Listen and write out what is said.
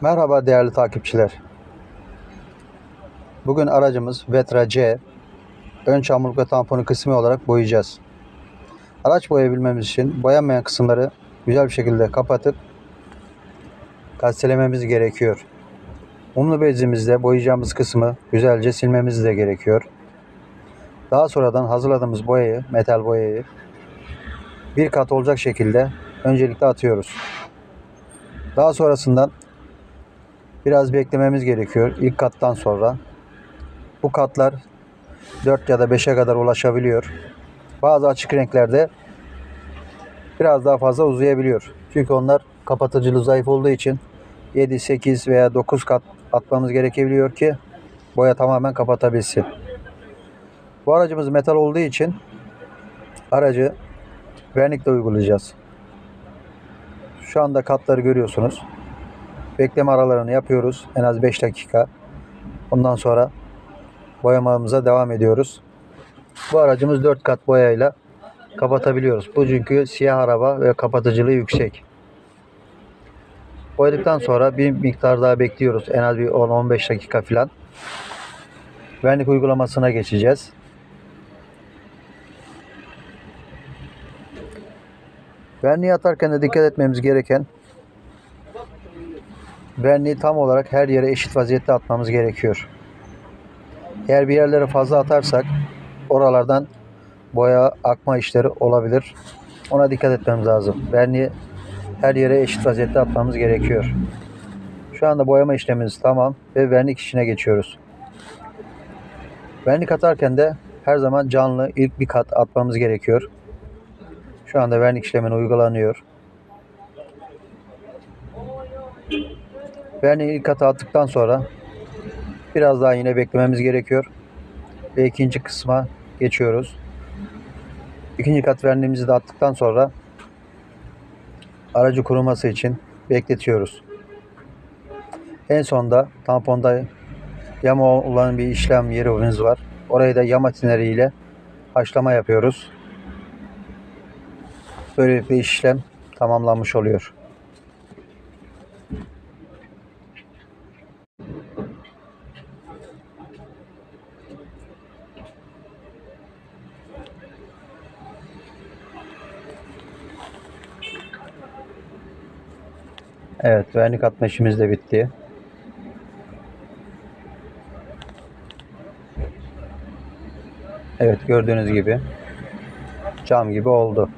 Merhaba değerli takipçiler. Bugün aracımız Vetra C ön çamurluk ve tamponu kısmı olarak boyayacağız. Araç boyayabilmemiz için boyanmayan kısımları güzel bir şekilde kapatıp gazetelememiz gerekiyor. Mumlu bezimizle boyayacağımız kısmı güzelce silmemiz de gerekiyor. Daha sonradan hazırladığımız boyayı, metal boyayı bir kat olacak şekilde öncelikle atıyoruz. Daha sonrasından biraz beklememiz gerekiyor ilk kattan sonra. Bu katlar 4 ya da 5'e kadar ulaşabiliyor. Bazı açık renklerde biraz daha fazla uzayabiliyor. Çünkü onlar kapatıcılığı zayıf olduğu için 7, 8 veya 9 kat atmamız gerekebiliyor ki boya tamamen kapatabilsin. Bu aracımız metal olduğu için aracı vernikle uygulayacağız. Şu anda katları görüyorsunuz. Bekleme aralarını yapıyoruz. En az 5 dakika. Ondan sonra boyamamıza devam ediyoruz. Bu aracımız 4 kat boyayla kapatabiliyoruz. Bu çünkü siyah araba ve kapatıcılığı yüksek. Boyadıktan sonra bir miktar daha bekliyoruz. En az bir 10-15 dakika falan. Vernik uygulamasına geçeceğiz. Verniği atarken de dikkat etmemiz gereken verniği tam olarak her yere eşit vaziyette atmamız gerekiyor. Eğer bir yerlere fazla atarsak oralardan boya akma işleri olabilir. Ona dikkat etmemiz lazım. Verniği her yere eşit vaziyette atmamız gerekiyor. Şu anda boyama işlemimiz tamam ve vernik işine geçiyoruz. Vernik atarken de her zaman canlı ilk bir kat atmamız gerekiyor. Şu anda vernik işlemini uygulanıyor. Verniği ilk kata attıktan sonra biraz daha yine beklememiz gerekiyor. Ve ikinci kısma geçiyoruz. İkinci kat verniğimizi de attıktan sonra aracı kuruması için bekletiyoruz. En sonda tamponda yama olan bir işlem yerimiz var. Orayı da yama tineriyle haşlama yapıyoruz. Böylelikle işlem tamamlanmış oluyor. Evet, vernik atma işimiz de bitti. Evet, gördüğünüz gibi cam gibi oldu.